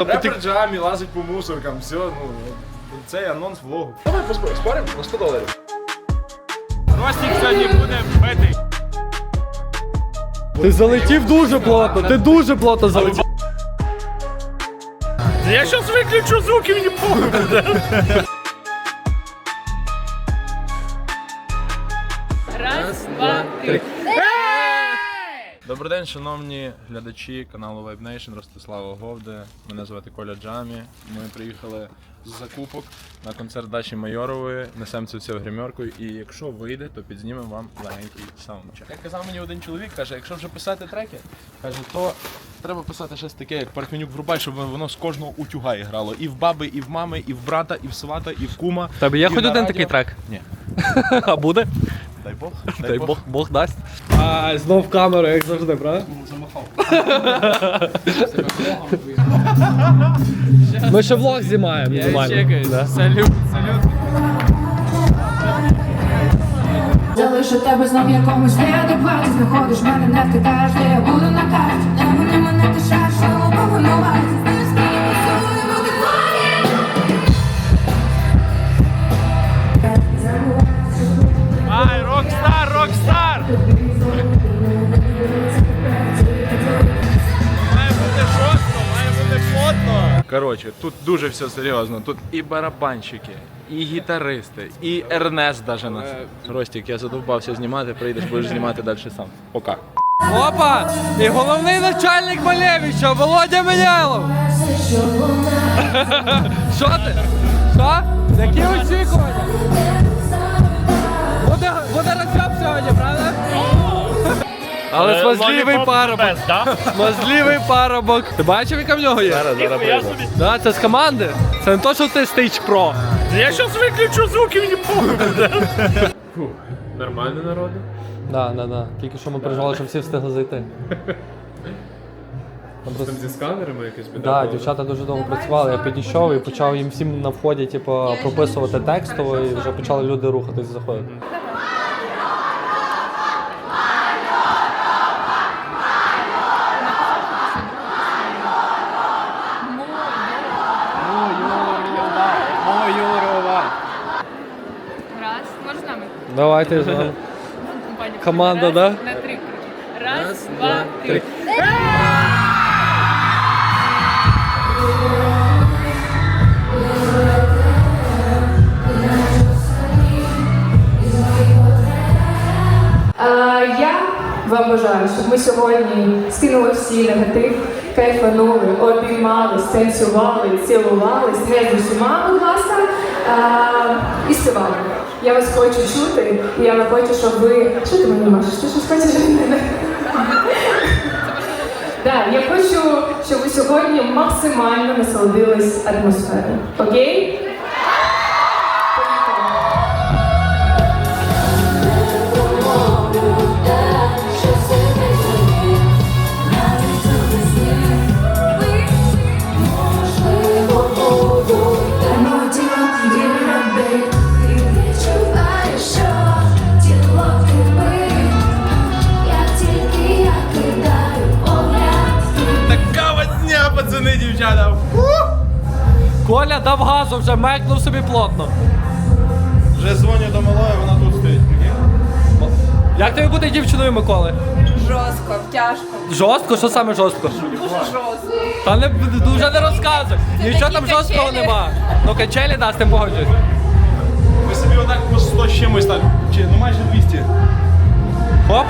Репер Джамі лазить по мусоркам, все, ну, цей анонс влогу. Давай поспоримо, споримо на 100 доларів. Ростик сьогодні буде битий. Ти залетів дуже плотно, ти дуже плотно залетів. Я зараз виключу звуки, мені похуй. Раз, два, три. Добрий день, шановні глядачі каналу Vibe Nation, Ростислава Говде. Мене звати Коля Джамі. Ми приїхали з закупок на концерт Даші Майорової. Несемо це все в гримерку. І якщо вийде, то підзнімемо вам легенький саундчек. Як казав мені один чоловік, каже, якщо вже писати треки, каже, то треба писати щось таке, як Парфенюк врубай, щоб воно з кожного утюга і грало. І в баби, і в мами, і в брата, і в свата, і в кума. Тебе є і хоч на один радіо. такий трек? Ні. А буде? Дай Бог. Дай Бог, Бог дасть. А, знов в камеру, як завжди, правда? Ми ще влог знімаємо. нормально. Да. Салют, салют. Залишу тебе знов якомусь неадекваті Знаходиш мене, не втикаєш, де я буду на карті Не вони мене ти шаш, не повинувати Коротше, тут дуже все серйозно. Тут і барабанщики, і гітаристи, і Ернест даже нас. Ростік, я задовбався знімати, прийдеш, будеш знімати далі сам. Пока. Опа! І головний начальник Малевича, Володя Менялов! Що ти? Що? Які очікування? Буде, буде розйоб сьогодні, правда? Але смазливий парубок. Смазливий парубок. Ти бачив, яка в нього є? Я собі. Да, це з команди. Це не то, що ти стейдж про. Я зараз виключу звуки, мені похуй буде. Нормально народу? Да, да, да. Тільки що ми переживали, що всі встигли зайти. Там зі сканерами якась біда. Да, була, дівчата дуже довго працювали. Я підійшов і почав їм всім на вході, типу, прописувати текстово, і вже почали люди рухатись заходити. Раз. Можеш з нами? Давайте з вами. Команда, да? На три. Раз, два, три. Я вам бажаю, щоб ми сьогодні скинули всі негатив, кайфанули, обіймались, танцювали, цілувались, не з усіма, будь ласка, і співали. Я вас хочу чути, і я хочу, щоб ви. Що ти мені маєш? Ти щось хочеш від мене? Так, я хочу, щоб ви сьогодні максимально насолодились атмосферою. Окей? Дав вже мекнув собі плотно. Вже дзвоню до малої, вона тут стоїть. Як тобі бути дівчиною, Миколи? Жорстко, тяжко. Жорстко? Що саме жорстко? Жорстко. Та не дуже не розказуй. Нічого там такі жорсткого качелі. нема. Ну качелі, да, з тим погоджуюсь. Ви собі отак по 100 з чимось так, чи ну майже 200. Хоп.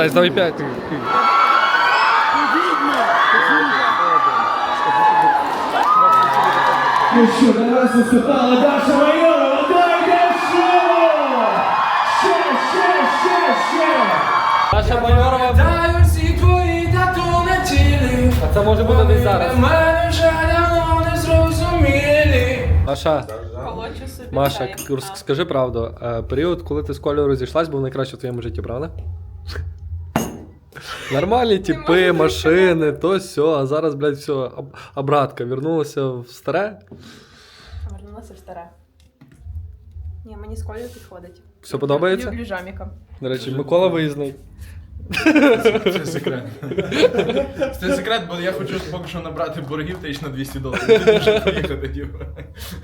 Все, молодець, давай п'ять. що на нас виступала Даша Майорова. Дайте ще! Ще, ще, ще, ще! Наша майорова. Дай всі твої тату на тілі. А це може бути десь зараз. Мене вже давно не зрозумілі. Маша, Колочу собі. Маша, скажи правду. е, Період, коли ти з Колею розійшлась, був найкращий в твоєму житті, правда? Нормальні типи, машини, то все, а зараз, блядь, все, об- обратка, вернулася в старе. Вернулася в старе. Ні, мені з колею підходить. Все подобається? Люблю жаміка. До речі, Микола виїзний. Це секрет. Це секрет, бо я хочу поки що набрати боргів тисяч на 200 доларів. Тоді вже поїхати типу,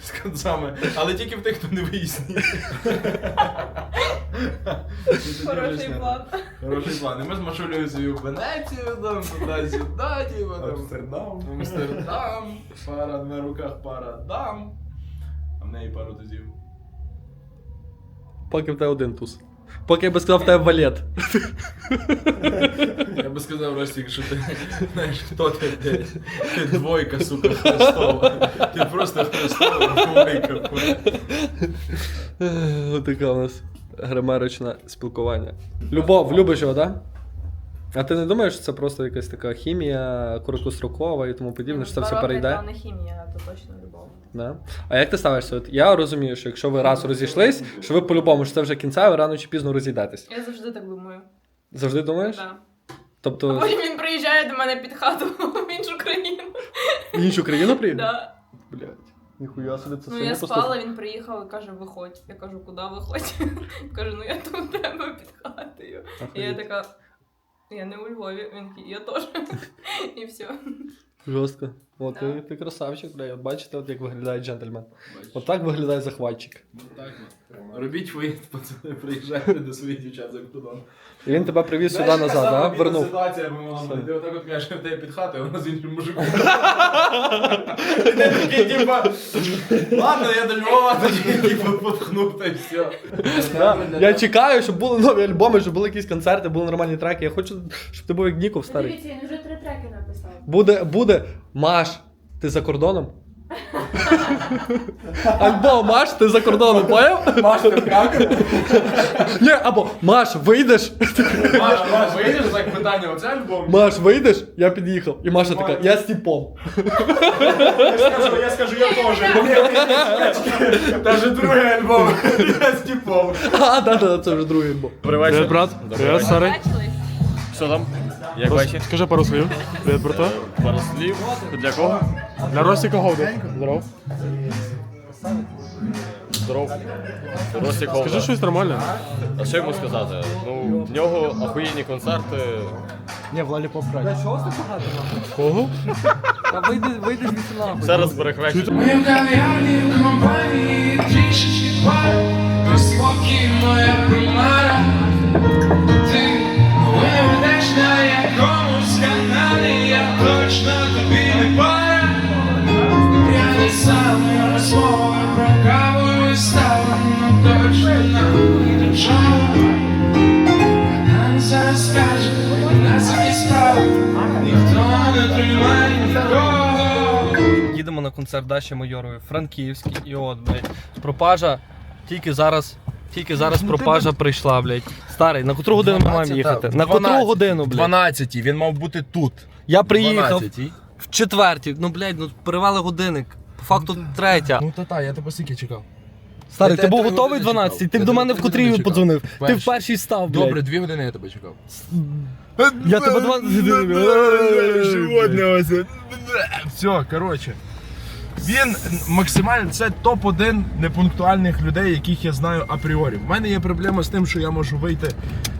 з концами. Але тільки в тих, хто не виїзні. Хороший план. Хороший план. І ми з Машулею собі в Венецію, там, туди-сюди, типу, там. Амстердам. Амстердам, пара на руках пара дам. А в неї пару тузів. Поки в тебе один туз. Поки я би сказав, в тебе валет. Я би сказав, Ростік, що ти знаєш, хто ти? Ти, ти двойка, сука, Христова. Ти просто Христова двойка. такая у нас гримеричне спілкування. Любов, любиш його, так? Да? А ти не думаєш, що це просто якась така хімія короткострокова і тому подібне, що це все перейде? Це не хімія, це точно любов. Да? А як ти ставишся? От я розумію, що якщо ви раз розійшлись, що ви по-любому що це вже кінцеве, рано чи пізно розійдетесь. Я завжди так думаю. Завжди думаєш? Да. А Тобто потім він приїжджає до мене під хату в іншу країну. в іншу країну приїде? Да. Блять, ніхуя собі це Ну я спала, він приїхав і каже, виходь. Я кажу, куди виходь? Каже, ну я тут у тебе під хатою. І я така. Я не у Львові, він такий, я теж. І все. Жорстко. От Да. ти, ти красавчик, бля. От бачите, от як виглядає джентльмен. От так виглядає захватчик. Так, от. Робіть виїзд, пацани, приїжджайте до своїх дівчат за кордон. І він тебе привіз сюди назад, а? Вернув. Ситуація Все. бути. Ти отак от кажеш, в тебе під хатою, а вона з іншим мужиком. І ти такий, типа, ладно, я до Львова тоді, типу, потхнув та й все. Я чекаю, щоб були нові альбоми, щоб були якісь концерти, були нормальні треки. Я хочу, щоб ти був як Ніков старий. Дивіться, він вже три треки написав. Буде, буде. Маш, ти за кордоном? Альбом Маш, ти за кордоном, поняв? Маш, ти как? Ні, або Маш, вийдеш? Маш, Маш, вийдеш за питання, оце альбом? Маш, вийдеш? Я під'їхав. І Маша така, я з тіпом. Я скажу, я скажу, я теж. Даже другий альбом. Я з типом. А, да, да, це вже другий альбом. Вечір. брат. Привіт, старий. Що там? Як вечір? Скажи пару слів. Привіт, брата. Пару слів. Для кого? Для Ростіка Говда. Здоров. Здоров. Ростік Говда. Скажи щось нормальне. А що йому сказати? Ну, в нього охуєнні концерти. Ні, в Лалі Поп грає. Чого ти багато? Кого? Та вийди, вийди звідси нахуй. Зараз берег вечір. Ми в кав'ярні в компанії трішечки пар, то спокій моя примара. Ти на якомусь каналі, я точно тобі не пара. Я не сам розмови про каву і ставлю, точно нам держава. Вона зараз скаже, на собі справи, ніхто не тримає нікого. Їдемо на концерт Даші Майорової, Франківський, і от, блядь. Пропажа тільки зараз. Тільки зараз пропажа прийшла, блядь. Старий, на котру годину ми маємо їхати? На котру годину, блядь? 12 він мав бути тут. Я приїхав в четвертій. Ну, блядь, ну перевели годинник. По факту третя. Ну та та, я тебе скільки чекав. Старий, я ти був три готовий години 12 чекав. Ти Я до тебе мене в три котрій подзвонив. Ти Перший. в першій став, блядь. Добре, дві години я тебе чекав. Я тебе два... Все, коротше. Він максимально це топ-1 непунктуальних людей, яких я знаю апріорі. У мене є проблема з тим, що я можу вийти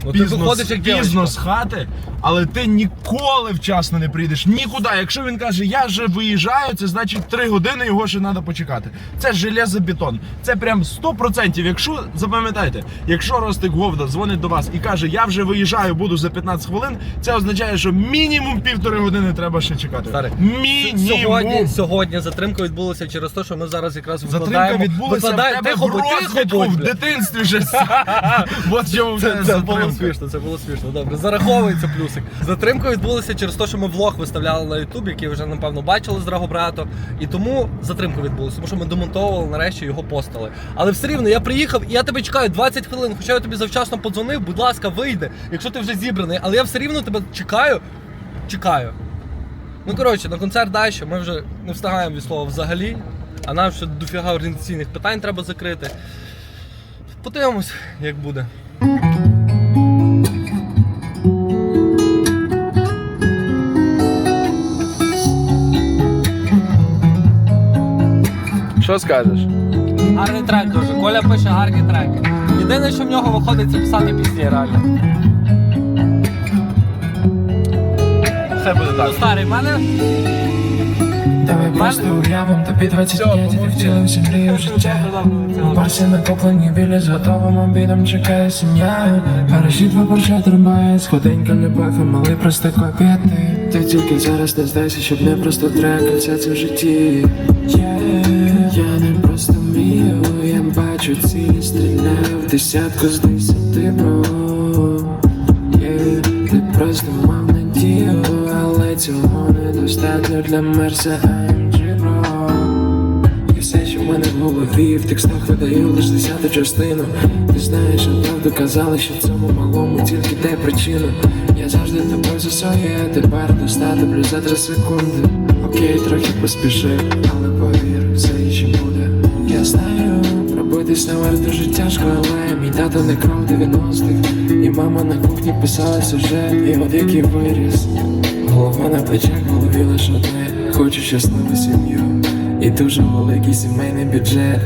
Ну, ти пізно, виходиш як пізно дівчинка. з хати, але ти ніколи вчасно не прийдеш. Нікуди. Якщо він каже, я вже виїжджаю, це значить 3 години його ще треба почекати. Це железобетон. Це прям 100%. Якщо запам'ятайте, якщо Ростик Говда дзвонить до вас і каже, я вже виїжджаю, буду за 15 хвилин, це означає, що мінімум півтори години треба ще чекати. Старий, Мінімум. Сьогодні, сьогодні затримка відбулася через те, що ми зараз якраз Затримка викладаємо. відбулася в викладає- тебе в будь, розвитку, будь, в дитинстві вже. От чому в Це, тебе затримка. Смішно, це було смішно. Добре, зараховується плюсик. Затримка відбулася через те, що ми влог виставляли на Ютубі, який вже напевно бачили з Драгобрато. І тому затримка відбулася, тому що ми демонтовували нарешті його постали. Але все рівно я приїхав і я тебе чекаю 20 хвилин. Хоча я тобі завчасно подзвонив, будь ласка, вийди, якщо ти вже зібраний. Але я все рівно тебе чекаю. Чекаю. Ну коротше, на концерт далі ми вже не встигаємо від слова взагалі. А нам ще дофіга організаційних питань треба закрити. Подивимось, як буде. Що скажеш? Гарний трек дуже. Коля пише гарні треки. Єдине, що в нього виходить, це писати пісні реально. Все буде так. Ну, старий, в мене Давай просто уявим, тобі 25, і ти втілився мрію життя Барсі накоплені біля з готовим обідом чекає сім'я Парашют виборча тримає, сходенька любов і малий просто копія ти Ти тільки зараз не здайся, щоб не просто трекався це в житті Yeah, бачу цілі стріляю десятку з десяти, бро Yeah, Ти просто мав надію, але цього недостатньо для Мерса AMG, що в мене в голові, в текстах видаю лише десяту частину. Ти знаєш, а правду казали, що в цьому малому тільки де причина. Я завжди тобою за своє, тепер достатньо три секунди. Окей, трохи поспішив, але повір, все ще буде. Я знаю, наверх дуже тяжко, але мій тато не кров 90-х І мама на кухні писала сюжет, і от який виріс. Голова на плечах, в голові лише одне. Хочу щасливу сім'ю і дуже великий сімейний бюджет.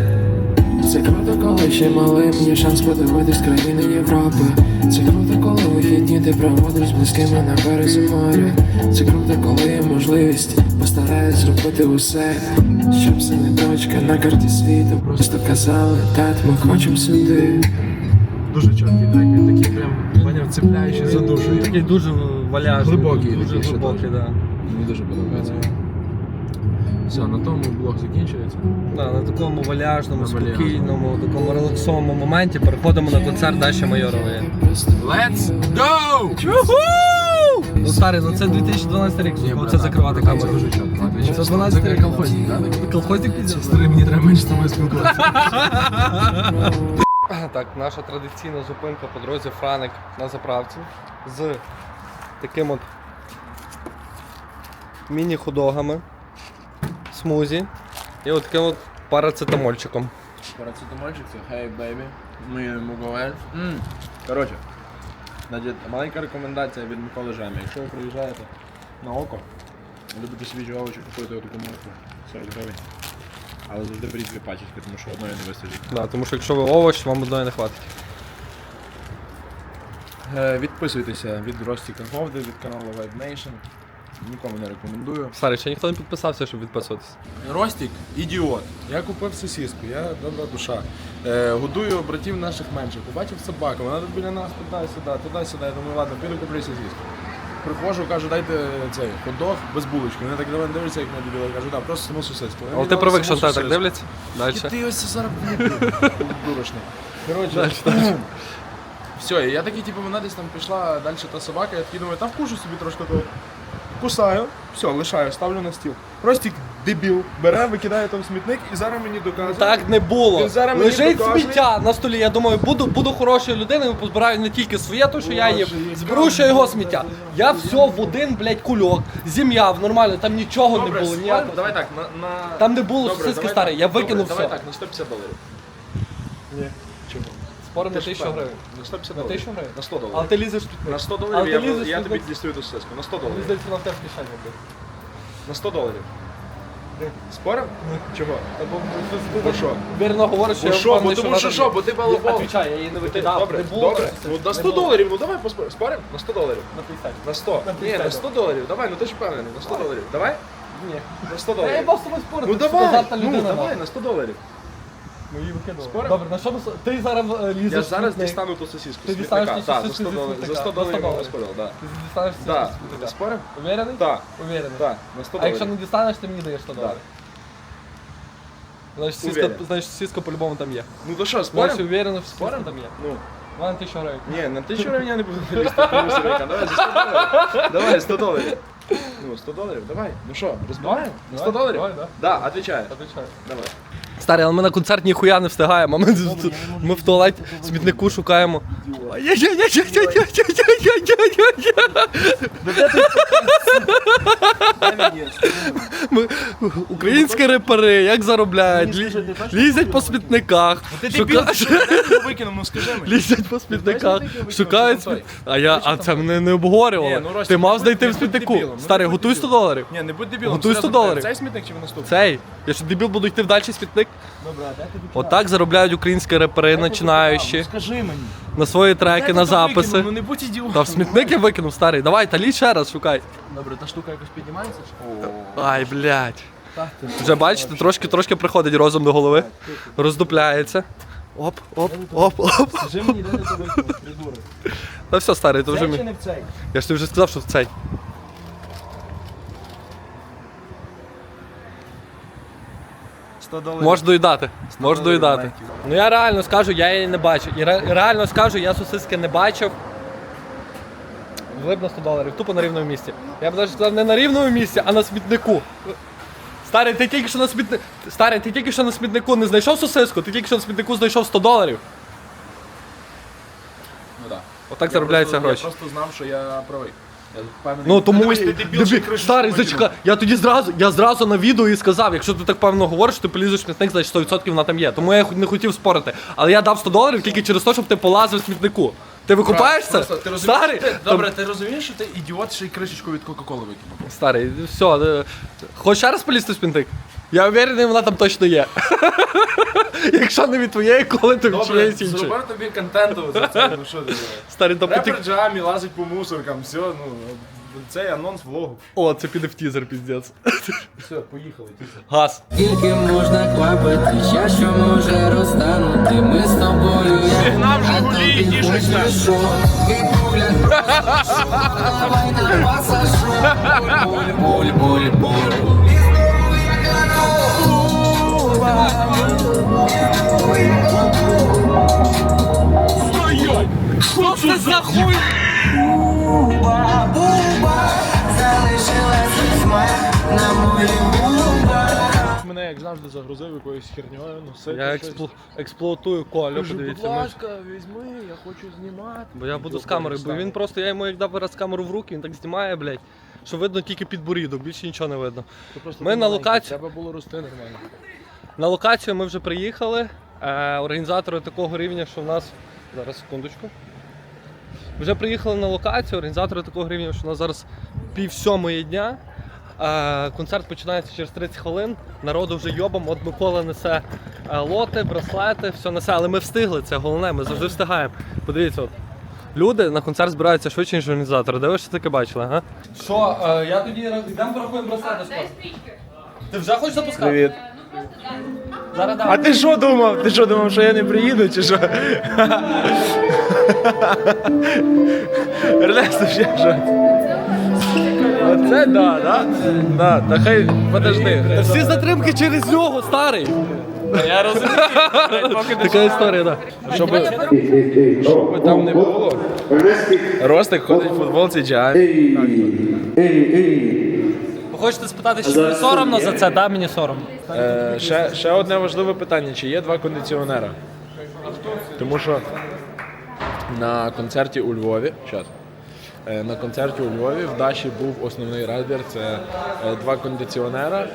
Це круто, коли ще малим є шанс подивитись країни Європи. Це круто, коли вихідні ти проводиш з близькими на березі моря. Це круто, коли є можливість постараюсь зробити усе Щоб синиточка на карті світу просто казали, тат, ми хочемо сюди Дуже чіткий трек, він такий прям поняв, цепляючий за душу. Він такий дуже валяжний. Глибокий дуже такий ще глибокий, да. Мені дуже подобається. Все, на тому блог закінчується. Да, на такому валяжному, На валяжному. спокійному, такому релаксовому моменті переходимо на концерт Даші Майорової. Let's go! Ну старий, ну це 2012 рік, коли це закривати камеру. Це дуже чітко. Отлично. Це 12 Це рік. колхозник, такий? Колхозник піздець. Старий, мені треба менше з тобою спілкуватися. Так, наша традиційна зупинка по дорозі Франик на заправці з таким от міні-ходогами, смузі і от таким от парацетамольчиком. Парацетамольчик, це hey baby, ми Муговель. Коротше, значить, маленька рекомендація від Миколи Жемі. Якщо ви приїжджаєте на око, любите свіжі овочі, купуєте таку морку 40 гривень. Але завжди беріть дві пачечки, тому що одної не вистачить. Да, тому що якщо ви овоч, вам одної не хватить. Е, Відписуйтеся від Ростіка Говди, від каналу Vibe Nation. Нікому не рекомендую. Старий, ще ніхто не підписався, щоб відписуватися. Ростік ідіот. Я купив сосиску, я добра душа. Е, годую братів наших менших. Побачив собаку, вона тут біля нас туди-сюди, туди-сюди. Я думаю, ладно, піду куплю сосиску. Приходжу, кажу, дайте цей хот-дог без булочки. Вони так на мене дивляться, як на дебіла. Я кажу, да, просто саму сосиску. Вони Але ти дали привик, що тебе так сосиску. дивляться? Далі. І ти ось зараз дурочний. Коротше, все, і я такий, типу, вона десь там пішла далі та собака, я такий думаю, там вкушу собі трошки того. Кусаю, все, лишаю, ставлю на стіл. Ростік дебіл, бере, викидає там в смітник і зараз мені доказує. Так не було. Він зараз мені Лежить доказує. сміття на столі. Я думаю, буду, буду хорошою людиною, позбираю не тільки своє, то що я їм, Боже, зберу ще його сміття. Я все в один, блядь, кульок, зім'яв, нормально, там нічого не Добре, було, спорим, ніякого. давай так, на, на... Там не було Добре, сосиски давай старі, я Добре, викинув Давай так, на 150 доларів. Ні? Спорим на Ти ж тисячу впевнений? гривень. На 150 На доларів. тисячу гривень? На 100 доларів. Але ти лізеш На 100 Але доларів ти я, лізеш я туди. тобі дістаю ту сосиску. На 100 Мені доларів. здається, вона в тебе в кишені буде. На 100 доларів. Спорим? Чого? Бо що? Вірно говориш, що Бо я що? Бо впевнений, тому вона що тобі- що? Бо ти балабол. Отвічай, я її не викидав. Добре, не було. добре. Ну, не на 100 було. доларів, ну давай поспорим. Спорим? На 100 доларів. На 50. На 100. На Ні, 50. на 100 доларів. Давай, ну ти ж впевнений. На 100 доларів. Давай? Ні. На 100 Я доларів. їбав з тобою спорити, Ну ти давай, ну людина, давай, нахуй. на 100 доларів. Ми її викидали. Спорим? Добре, на що ми... с- Ти зараз е, лізеш Я в зараз смітник. дістану ту сосиску. Ти з дістанеш смітника. ту Так, за сосиску 100 зі доларів. За смітника. 100 За 100 доларів я доларів. розподіл, так. Ти дістанеш цю Так, смітника. спорим? Уверений? Так, Уверений. так, на 100 А якщо доларів. не дістанеш, ти мені даєш 100 Да. доларів. Значить, сіска, Уверен. значить, сіска по-любому там є. Ну то що, Значить, спорим? уверен, що сіска там є. Ну. Ладно, тисячу гривень. Ні, на тисячу гривень я не буду лізти. Давай за 100 доларів. Давай 100 доларів. Ну, 100 доларів, давай. Ну що, розбиваємо? 100 доларів? Давай, да. Да, отвечаю. Отвечаю. Давай. Старий, але ми на концерт ніхуя не встигаємо. Ми, ми в туалеті смітнику шукаємо. Ми, українські репери, як заробляють, лі- лізять по смітниках, шукають, викинув, ну скажи мені. лізять по смітниках, смітник викинув, шукають що сміт... А я, а це мене не Ні, обговорювало. ну, Ростя, Ти мав знайти в смітнику. ну, Старий, готуй 100 дебілом. доларів. Ні, не будь дебілом. Готуй 100 серйозно, доларів. Цей смітник чи наступний? Цей. Я що дебіл буду йти в дальший смітник. Добре, а де Отак заробляють українські репери, починаючі. Скажи мені. На свої треки, на записи. Ну не будь ідіотом. Та в смітник я викинув, старий. Давай, та лізь ще раз шукай. Добре, та штука якось піднімається? чи? Ай, блядь. Вже бачите, трошки трошки приходить розум до голови. Роздупляється. Оп, оп, оп, оп. Скажи мені, де ти викинув, придурок. Та все, старий, то вже мій. Я ж тобі вже сказав, що в цей. 100 доларів. Можеш доїдати. Можеш доларів доїдати. Ну я реально скажу, я її не бачив. І ре- реально скажу, я сосиски не бачив. Глиб на 100 доларів, тупо на рівному місці. Я б навіть сказав не на рівному місці, а на смітнику. Старий, ти тільки що на смітнику. Старий, ти тільки що на смітнику не знайшов сосиску, ти тільки що на смітнику знайшов 100 доларів. Ну так. Отак заробляються Я гроші. просто знав, що я правий. Ну тому Дивись, ти дебіл, що старий, зачекай. Я тоді зразу, я зразу на відео і сказав, якщо ти так певно говориш, ти полізеш в смітник, значить 100% вона там є. Тому я не хотів спорити. Але я дав 100 доларів тільки через те, щоб ти полазив в смітнику. Ти викупаєшся? Просто, ти розумієш, Старий? що ти, добре, ти розумієш, що ти ідіот, ще й кришечку від Кока-Коли викинув? Старий, все. е, Хочеш ще раз полізти в смітник? Я уверений, вона там точно є. Якщо не від твоєї коли, то від Добре, чиєїсь іншої. зробив тобі контенту за це, ну що ти? Старий, то потік... Репер Джамі лазить по мусоркам, все, ну, цей анонс влогу. О, це піде в тізер, піздець. Все, поїхали. Газ. Скільки можна квапити, я що може розтанути, ми з тобою як Сигнал Жигулі, тішишся. що Твій погляд давай на пасажу Буль, буль, буль, буль Що це за хуй? Залишилась візьма на моїх губах Мене, як завжди, загрузив якоюсь херньою, ну все. Я експло... експлуатую Колю, Кажу, подивіться. будь ми- ласка, візьми, я хочу знімати. Бо я буду з камерою, бо він просто, я йому як дав раз камеру в руки, він так знімає, блядь, що видно тільки під бурідок, більше нічого не видно. Ми на локацію, Треба було рости нормально. На локацію ми вже приїхали. Е, організатори такого рівня, що в нас. Зараз секундочку. Вже приїхали на локацію, організатори такого рівня, що в нас зараз пів сьомої дня. Е, концерт починається через 30 хвилин. Народу вже йобом. От Микола несе е, лоти, браслети, все несе. Але ми встигли, це головне, ми завжди встигаємо. Подивіться, от. Люди на концерт збираються швидше, ніж організатори. Де ви ще таке бачили, га? Що, е, я тоді йдемо порахуємо браслети. Ти вже хочеш запускати? Привіт. Зараз А ти що думав? Ти що думав, що я не приїду, чи що? Ернесто, ще що? Оце да, да? Да, та хай, подожди. Та всі затримки через нього, старий. Я розумію. Така історія, так. Щоб, щоб там не було. Ростик ходить в футболці джамі. Ви хочете спитати, чи мені соромно за це? Да, мені соромно. Е, ще, ще одне важливе питання: чи є два кондиціонера? Тому що на концерті у Львові. Щас. Е, На концерті у Львові в Даші був основний райдер. Це е, два кондиціонера,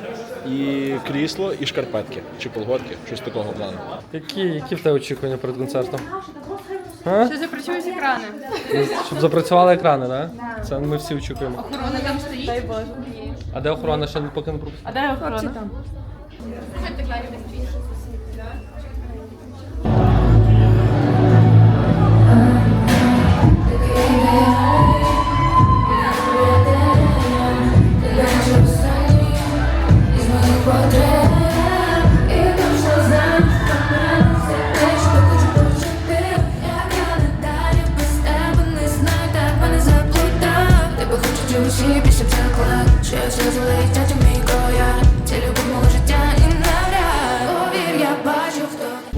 і крісло, і шкарпетки, чи колготки, щось такого плану. Які, які в тебе очікування перед концертом? Що запрацюють екрани? Щоб запрацювали екрани, так? Да? Це ми всі очікуємо. Охорона там стоїть. Дай Боже. А де охорона ще поки не пропустила? А де охорона? там.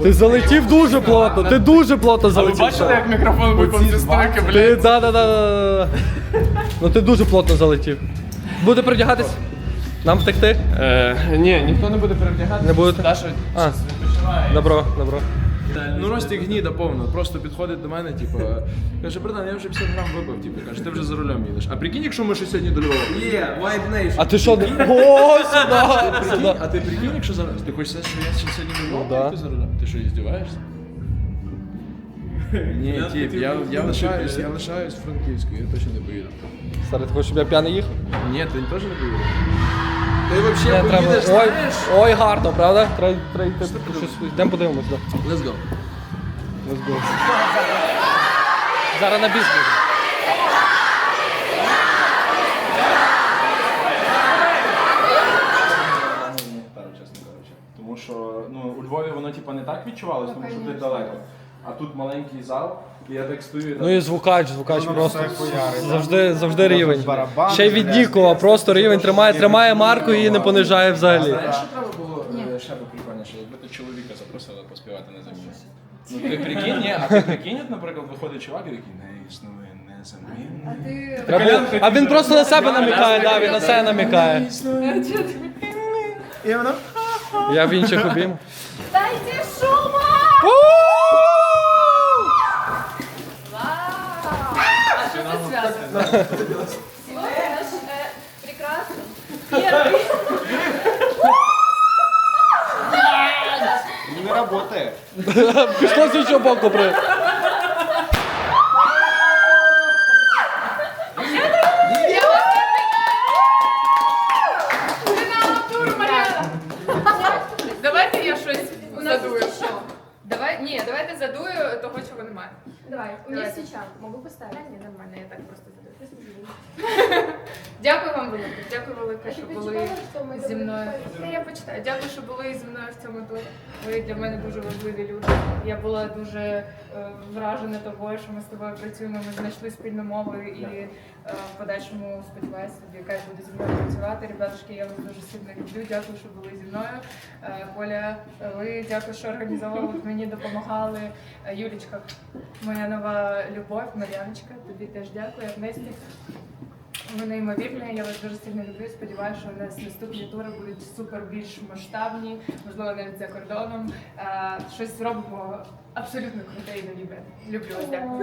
Ти залетів дуже плотно, ти дуже плотно залетів. Бачили, як мікрофон випав зі стойки, блядь? да, да, да, да, да. Ну ти дуже плотно залетів. Буде передягатись? Нам втекти? Е, ні, ніхто не буде перевдягати. Не будете? Даша А. відпочиває. Добро, добро. Ну Ростик гніда повно, просто підходить до мене, типу, каже, братан, я вже 50 грам випив, типу, каже, ти вже за рулем їдеш. А прикинь, якщо ми ще сьогодні до Львова. Є, Vibe Nation. А ти що? не- О, сюди! Прикинь, сюди. а ти прикинь, якщо зараз. Ти хочеш сказати, що я ще сьогодні до Львова Ну, да. їду за рулем? Ти що, іздіваєшся? Ні, тип, я, я лишаюсь, я лишаюсь в Франківську, я точно не поїду. Старий, ти хочеш, щоб я п'яний їхав? Ні, ти теж не поїдеш. Ти взагалі треба. поїдеш, Ой, знаєш? ой, гарно, правда? Треба треба йти щось. Йдемо подивимось, да. Let's go. Let's go. Зараз на біс буде. Тому що ну, у Львові воно типа не так відчувалось, тому що ти далеко. А тут маленький зал, і я так стою. і Ну і звукач, звукач просто завжди, завжди рівень. Ще й від Нікова, просто рівень тримає, тримає марку і не понижає взагалі. Знаєш, що треба було е, ще би прикольніше, якби ти чоловіка запросили поспівати на заміну. Ну ти прикинь, ні, а ти прикинь, от, наприклад, виходить чувак і такий, не існує незамінний. Треба- А він просто на себе намікає, да, він на себе намікає. І воно Я в інших обіймах. Дайте шума! Це зв'язано? Прекрасно. Первый. Не работает. Пришлось еще при. Давайте я щось задую. Давай, ні, давайте задую того, чого немає. Давай, у меня Давайте. свеча. Могу поставить? Ні, нормально, я так просто задаю. Дякую вам велике. Дякую велике, що були зі мною. Я почитаю. Дякую, що були зі мною в цьому турі. Ви для мене дуже важливі люди. Я була дуже е, вражена тобою, що ми з тобою працюємо. Ми знайшли спільну мову і е, в подальшому сподіваюся, яка буде зі мною працювати. Ребятушки, я вас дуже сильно люблю. Дякую, що були зі мною. Е, Коля, ви дякую, що організовували мені, допомагали. Е, Юлічка, моя нова любов, Мар'яночка, тобі теж дякую, Ернесті. Ви неймовірні, я вас дуже сильно люблю. Сподіваюся, що у нас наступні тури будуть супер більш масштабні, можливо, навіть за кордоном. Е, Щось зробимо абсолютно круте і нові. Люблю вас, дякую.